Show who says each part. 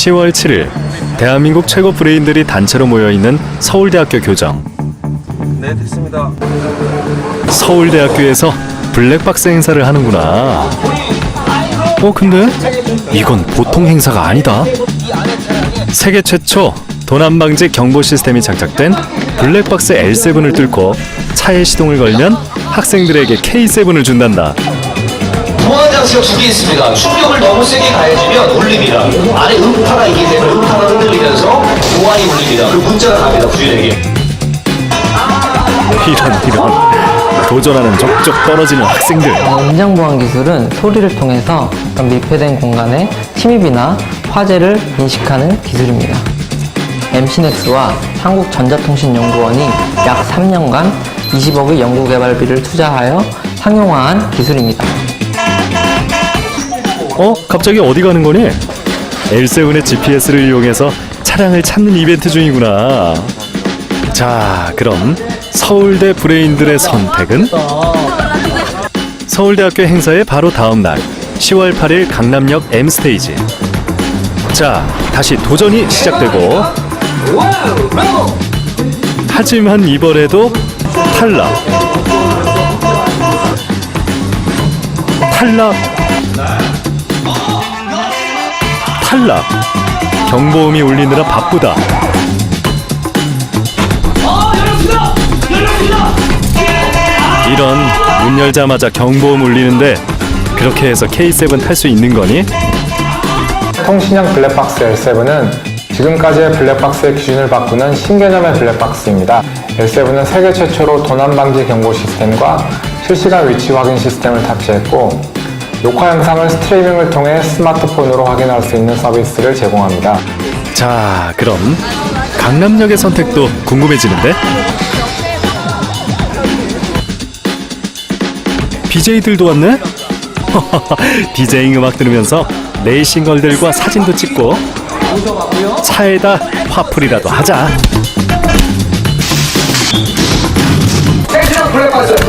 Speaker 1: 10월 7일 대한민국 최고 브레인들이 단체로 모여 있는 서울대학교 교정.
Speaker 2: 네 됐습니다.
Speaker 1: 서울대학교에서 블랙박스 행사를 하는구나. 어, 근데 이건 보통 행사가 아니다. 세계 최초 도난 방지 경보 시스템이 장착된 블랙박스 L7을 뚫고 차에 시동을 걸면 학생들에게 K7을 준단다.
Speaker 3: 보안 장치가 두 개 있습니다. 충격을 너무 세게 가해주면 울립니다. 안에 음파가 있기 때문에 음파가 흔들리면서 보안이 울립니다. 그 문자가 갑니다. 부인에게.
Speaker 1: 이런 이런 도전하는 적적 떨어지는 학생들.
Speaker 4: 어, 인장보안 기술은 소리를 통해서 어떤 밀폐된 공간에 침입이나 화재를 인식하는 기술입니다. MC넥스와 한국전자통신연구원이 약 3년간 20억의 연구개발비를 투자하여 상용화한 기술입니다.
Speaker 1: 어? 갑자기 어디 가는 거니? L7의 GPS를 이용해서 차량을 찾는 이벤트 중이구나. 자, 그럼 서울대 브레인들의 선택은? 서울대학교 행사의 바로 다음 날 10월 8일 강남역 M스테이지. 자, 다시 도전이 시작되고 하지만 이번에도 탈락. 탈락. 탈락. 경보음이 울리느라 바쁘다. 이런 문 열자마자 경보음 울리는데 그렇게 해서 K7 탈 수 있는 거니?
Speaker 5: 통신형 블랙박스 L7은 지금까지의 블랙박스의 기준을 바꾸는 신개념의 블랙박스입니다. L7은 세계 최초로 도난 방지 경보 시스템과 실시간 위치 확인 시스템을 탑재했고 녹화 영상을 스트리밍을 통해 스마트폰으로 확인할 수 있는 서비스를 제공합니다.
Speaker 1: 자, 그럼 강남역의 선택도 궁금해지는데? BJ들도 왔네? 디제잉 음악 들으면서 레이싱 걸들과 사진도 찍고 차에다 화풀이라도 하자.
Speaker 3: 블랙박스